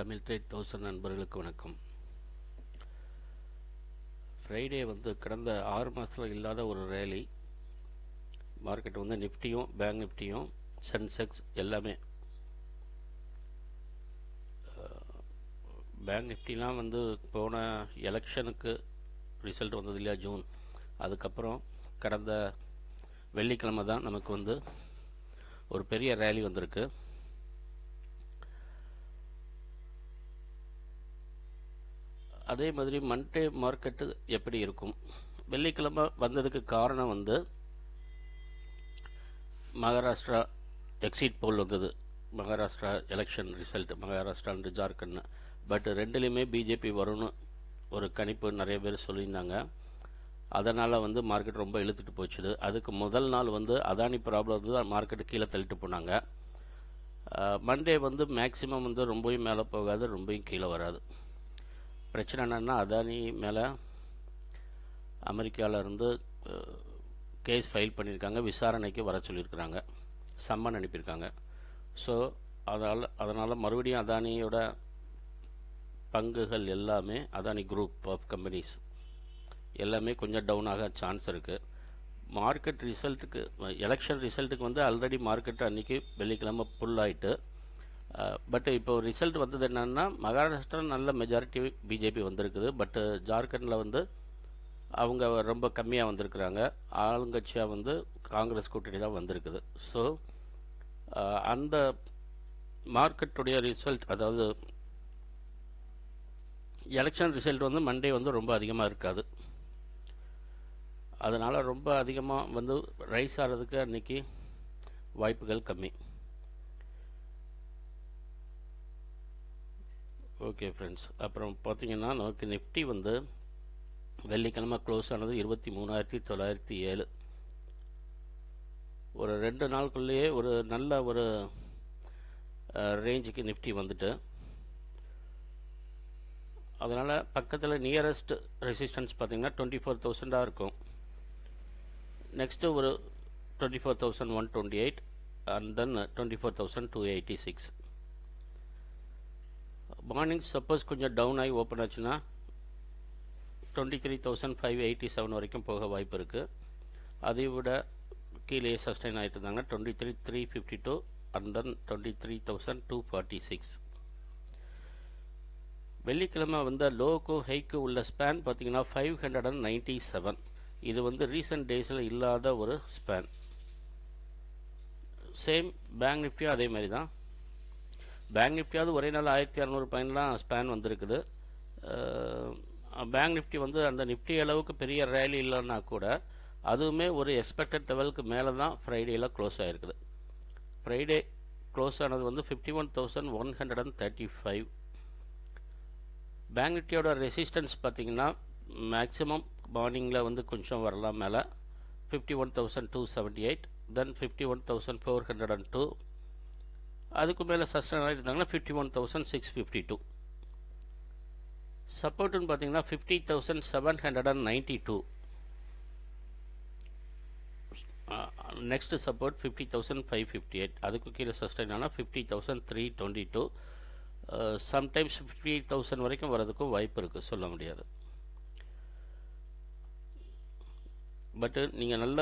Tamil trade thousand நண்பர்களுக்கு வணக்கம். Friday வந்து கடந்த ஆறு மாதத்தில் இல்லாத ஒரு ரேலி மார்க்கெட் வந்து நிஃப்டியும் பேங்க் நிஃப்டியும் சென்செக்ஸ் எல்லாமே. பேங்க் நிஃப்டிலாம் வந்து போன எலெக்ஷனுக்கு ரிசல்ட் வந்தது இல்லையா ஜூன் அதுக்கப்புறம் கடந்த வெள்ளிக்கிழமை தான் நமக்கு வந்து ஒரு பெரிய ரேலி வந்திருக்கு. அதே மாதிரி மண்டே மார்க்கெட்டு எப்படி இருக்கும்? வெள்ளிக்கிழமை வந்ததுக்கு காரணம் வந்து மகாராஷ்டிரா எக்ஸிட் போல் வந்தது. Maharashtra election result Maharashtra and Jharkhand. But ரெண்டுலேயுமே பிஜேபி வரும்னு ஒரு கணிப்பு நிறைய பேர் சொல்லியிருந்தாங்க. அதனால் வந்து மார்க்கெட் ரொம்ப இழுத்துட்டு போச்சுது. அதுக்கு முதல் நாள் வந்து அதானி ப்ராப்ளம் வந்து மார்க்கெட்டு கீழே தள்ளிட்டு போனாங்க. மண்டே வந்து மேக்ஸிமம் வந்து ரொம்பவும் மேலே போகாது ரொம்பவும் கீழே வராது. பிரச்சனை என்னென்னா அதானி மேலே அமெரிக்காவிலேருந்து கேஸ் ஃபைல் பண்ணியிருக்காங்க விசாரணைக்கு வர சொல்லியிருக்கிறாங்க. சம்மன் அனுப்பியிருக்காங்க. ஸோ அதனால் அதனால் மறுபடியும் அதானியோட பங்குகள் எல்லாமே அதானி குரூப் ஆஃப் கம்பெனிஸ் எல்லாமே கொஞ்சம் டவுன் ஆக சான்ஸ் இருக்குது மார்க்கெட் ரிசல்ட்டுக்கு எலெக்ஷன் ரிசல்ட்டுக்கு வந்து ஆல்ரெடி மார்க்கெட் அன்றைக்கி வெள்ளிக்கிழமை புல் ஆகிட்டு பட் இப்போ ரிசல்ட் வந்தது என்னென்னா மகாராஷ்டிரா நல்ல மெஜாரிட்டி பிஜேபி வந்திருக்குது. பட்டு ஜார்க்கண்டில் வந்து அவங்க ரொம்ப கம்மியாக வந்திருக்கிறாங்க. ஆளுங்கட்சியாக வந்து காங்கிரஸ் கூட்டணி தான் வந்திருக்குது. ஸோ அந்த மார்க்கெட்டுடைய ரிசல்ட் அதாவது எலெக்ஷன் ரிசல்ட் வந்து மண்டே வந்து ரொம்ப அதிகமாக இருக்காது. அதனால் ரொம்ப அதிகமாக வந்து ரைஸ் ஆகிறதுக்கு அன்றைக்கி வாய்ப்புகள் கம்மி. ஓகே ஃப்ரெண்ட்ஸ் அப்புறம் பார்த்தீங்கன்னா நமக்கு நிஃப்டி வந்து வெள்ளிக்கிழமை க்ளோஸ் ஆனது இருபத்தி மூணாயிரத்தி தொள்ளாயிரத்தி ஏழு. ஒரு ரெண்டு நாளுக்குள்ளேயே ஒரு நல்ல ஒரு ரேஞ்சுக்கு நிஃப்டி வந்துட்டு. அதனால் பக்கத்தில் நியரஸ்ட் ரெசிஸ்டன்ஸ் பார்த்திங்கன்னா டுவெண்ட்டி ஃபோர் தௌசண்டாக இருக்கும். நெக்ஸ்ட்டு ஒரு twenty four thousand one twenty eight and then twenty four thousand two eighty six morning suppose கொஞ்சம் டவுன் ஆகி ஓப்பன் ஆச்சுன்னா twenty three thousand five eighty seven வரைக்கும் போக வாய்ப்பு இருக்குது அதை விட கீழே சஸ்டைன் ஆகிட்டு இருந்தாங்கன்னா twenty three three fifty two and then twenty three thousand two forty six வெள்ளிக்கிழமை வந்த லோக்கும் ஹைக்கும் உள்ள ஸ்பேன் பார்த்தீங்கன்னா five hundred and ninety seven இது வந்து ரீசெண்ட் டேஸில் இல்லாத ஒரு ஸ்பேன் சேம் பேங்க் நிஃப்டியும் அதே மாதிரி தான். பேங்க் நிஃப்டியாவது ஒரே நாள் ஆயிரத்தி இரநூறு பாயிண்ட்லாம் ஸ்பேன் வந்திருக்குது. பேங்க் நிஃப்டி வந்து அந்த நிஃப்டி அளவுக்கு பெரிய ரேலி இல்லைன்னா கூட அதுவுமே ஒரு எக்ஸ்பெக்டட் லெவலுக்கு மேலே தான் ஃப்ரைடேயில் க்ளோஸ் ஆகிருக்குது ஃப்ரைடே க்ளோஸ் ஆனது வந்து fifty one thousand one hundred and thirty five bank நிஃப்டியோட ரெசிஸ்டன்ஸ் பார்த்தீங்கன்னா மேக்ஸிமம் மார்னிங்கில் வந்து கொஞ்சம் வரலாம் மேலே. Fifty one thousand two seventy eight then fifty one thousand four hundred and two அதுக்கு மேலே சஸ்டன் இருந்தாங்கன்னா fifty one thousand six fifty two சப்போர்ட்டுன்னு பார்த்தீங்கன்னா fifty thousand seven hundred and ninety two next support fifty thousand five fifty eight அதுக்கு கீழே sustain ஆனால் fifty thousand three twenty two sometimes fifty eight thousand வரைக்கும் வரதுக்கும் வாய்ப்பு இருக்குது சொல்ல முடியாது. பட்டு நீங்கள் நல்ல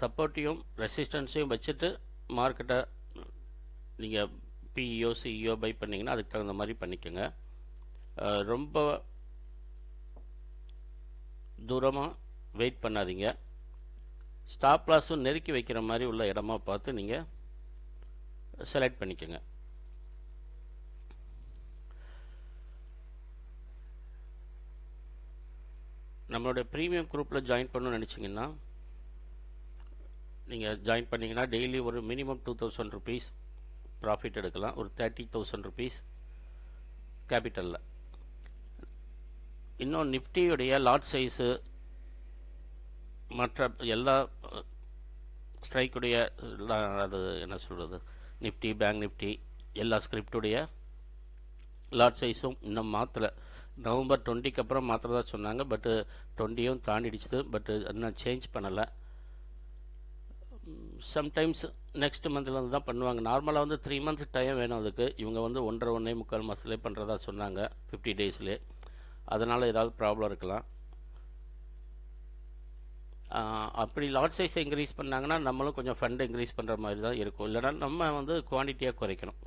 சப்போர்ட்டையும் ரெசிஸ்டன்ஸையும் வச்சுட்டு மார்க்கெட்டை நீங்கள் பிஇஓ சிஇஓ பை பண்ணிங்கன்னா அதுக்கு தகுந்த மாதிரி பண்ணிக்கோங்க. ரொம்ப தூரமாக வெயிட் பண்ணாதீங்க. ஸ்டாப் லாஸும் நெருக்கி வைக்கிற மாதிரி உள்ள இடமா பார்த்து நீங்கள் செலக்ட் பண்ணிக்கோங்க. நம்மளோட ப்ரீமியம் குரூப்பில் ஜாயின் பண்ணணும்னு நினச்சிங்கன்னா நீங்கள் ஜாயின் பண்ணிங்கன்னா டெய்லி ஒரு minimum two thousand rupees profit எடுக்கலாம். ஒரு தேர்ட்டி தௌசண்ட் ருபீஸ் கேபிட்டலில் இன்னும் நிஃப்டியுடைய லாட் சைஸு மற்ற எல்லா ஸ்ட்ரைக்குடைய அது என்ன சொல்கிறது நிஃப்டி பேங்க் நிஃப்டி எல்லா ஸ்கிரிப்டுடைய லாட் சைஸும் இன்னும் மாற்றலை நவம்பர் டுவெண்ட்டிக்கு அப்புறம் மாத்திரதா சொன்னாங்க பட்டு டுவெண்ட்டியும் தாண்டிடுச்சுது பட்டு இன்னும் சேஞ்ச் பண்ணலை. சம்டைம்ஸ் நெக்ஸ்ட் மந்த்லேருந்து வந்து தான் பண்ணுவாங்க. நார்மலாக வந்து த்ரீ மந்த்ஸ் டைம் வேணும் அதுக்கு. இவங்க வந்து ஒன்றரை ஒன்றே முக்கால் மாதத்துலேயே பண்ணுறதா சொன்னாங்க. ஃபிஃப்டி டேஸ்லேயே அதனால் ஏதாவது ப்ராப்ளம் இருக்கலாம். அப்படி லாட் சைஸ் இன்க்ரீஸ் பண்ணாங்கன்னா நம்மளும் கொஞ்சம் ஃபண்ட் இன்க்ரீஸ் பண்ணுற மாதிரி தான் இருக்கும். இல்லைனா நம்ம வந்து குவான்டிட்டியாக குறைக்கணும்.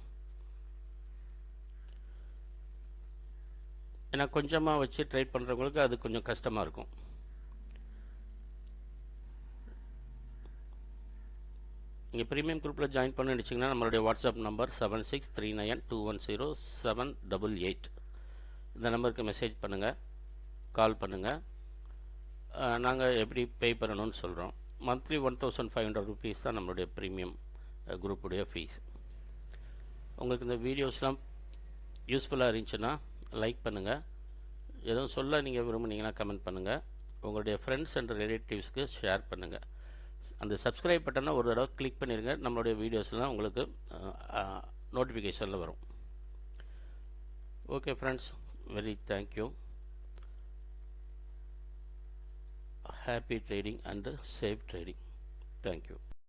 ஏன்னா கொஞ்சமாக வச்சு ட்ரேட் பண்ணுறவங்களுக்கு அது கொஞ்சம் கஷ்டமாக இருக்கும். நீங்கள் ப்ரீமியம் குரூப்பில் ஜாயின் பண்ண நினச்சிங்கன்னா நம்மளுடைய WhatsApp number seven six three nine two one zero seven double eight இந்த நம்பருக்கு மெசேஜ் பண்ணுங்கள் கால் பண்ணுங்கள் நாங்கள் எப்படி பே பண்ணணும்னு சொல்கிறோம் monthly one thousand five hundred rupees தான் நம்மளுடைய ப்ரீமியம் குரூப்புடைய ஃபீஸ் உங்களுக்கு இந்த வீடியோஸ்லாம் யூஸ்ஃபுல்லாக இருந்துச்சுன்னா லைக் பண்ணுங்கள் எதுவும் சொல்ல நீங்கள் விரும்புனீங்கன்னா கமெண்ட் பண்ணுங்கள் உங்களுடைய ஃப்ரெண்ட்ஸ் அண்ட் ரிலேட்டிவ்ஸ்க்கு ஷேர் பண்ணுங்கள் அந்த சப்ஸ்கிரைப் பட்டனை ஒரு தடவை கிளிக் பண்ணிடுங்க நம்மளுடைய வீடியோஸ்லாம் உங்களுக்கு நோட்டிஃபிகேஷனில் வரும். Okay friends very thank you happy trading and safe trading thank you